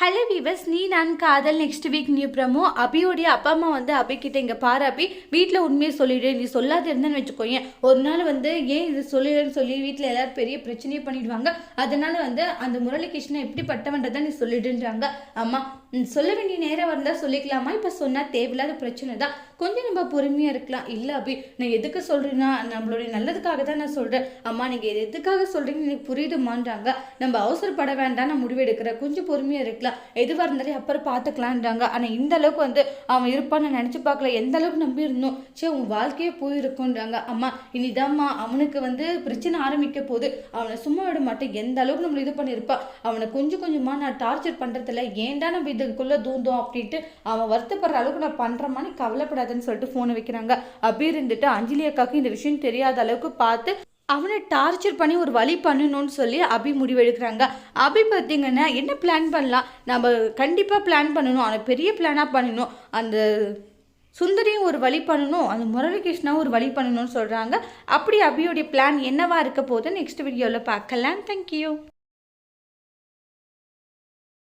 Hello viewers Nee Naan Kaadhal next week new promo அபியோடைய அப்பா அம்மா வந்து அபிக்கிட்ட இங்கே பாரு அபி வீட்டில் உண்மையை சொல்லிவிடு நீ சொல்லாத இருந்தேன்னு வச்சுக்கோங்க ஒரு நாள் வந்து ஏன் இது சொல்லிடுன்னு சொல்லி வீட்டில் எல்லோரும் பெரிய பிரச்சனையே பண்ணிடுவாங்க. அதனால வந்து அந்த முரளிகிருஷ்ணன் எப்படிப்பட்டவன்றதை நீ சொல்லிடுன்றாங்க. அம்மா சொல்ல வேண்டிய நேரம் வந்தால் சொல்லிக்கலாமா? இப்போ சொன்னால் தேவையில்லாத பிரச்சனை தான். கொஞ்சம் நம்ம பொறுமையாக இருக்கலாம். இல்லை அபி நான் எதுக்கு சொல்கிறேன்னா நம்மளுடைய நல்லதுக்காக தான் நான் சொல்கிறேன் அம்மா நீங்கள் எதுக்காக சொல்கிறீங்கன்னு எனக்கு புரியுதுமான்றாங்க. நம்ம அவசரப்பட வேண்டாம் நான் முடிவெடுக்கிறேன் கொஞ்சம் பொறுமையாக இருக்கலாம். எதுவாக இருந்தாலும் அப்புறம் பார்த்துக்கலான்றாங்க ஆனால் இந்த அளவுக்கு வந்து அவன் இருப்பான்னு நினச்சி பார்க்கல. எந்த அளவுக்கு நம்பி இருந்தோம்? சரி உன் வாழ்க்கையே போயிருக்குன்றாங்க அம்மா இனிதாம்மா அவனுக்கு வந்து பிரச்சனை ஆரம்பிக்க போகுது அவனை சும்மா விட மாட்டேன். எந்த அளவுக்கு நம்மளை இது பண்ணியிருப்பா அவனை கொஞ்சம் கொஞ்சமாக நான் டார்ச்சர் பண்ணுறதில்ல ஏன்டா நம்ம இதுக்குள்ளே தூந்தோம் அப்படின்ட்டு அவன் வருத்தப்படுற அளவுக்கு நான் பண்ணுறமான்னு கவலைப்படாதுன்னு சொல்லிட்டு ஃபோனை வைக்கிறாங்க. அப்படி இருந்துட்டு அஞ்சலி அக்காவுக்கு இந்த விஷயம் தெரியாத அளவுக்கு பார்த்து அவனை டார்ச்சர் பண்ணி ஒரு வழி பண்ணணும்னு சொல்லி அபி முடிவெடுக்கிறாங்க. அபி பார்த்தீங்கன்னா என்ன பிளான் பண்ணலாம்? நம்ம கண்டிப்பாக பிளான் பண்ணணும். அவனை பெரிய பிளானாக பண்ணணும். அந்த சுந்தரியும் ஒரு வழி பண்ணணும். அந்த முரளிகிருஷ்ணாவும் ஒரு வழி பண்ணணும்னு சொல்கிறாங்க அப்படி அபியோடைய பிளான் என்னவாக இருக்க போகுது நெக்ஸ்ட் வீடியோவில் பார்க்கலாம். தேங்க்யூ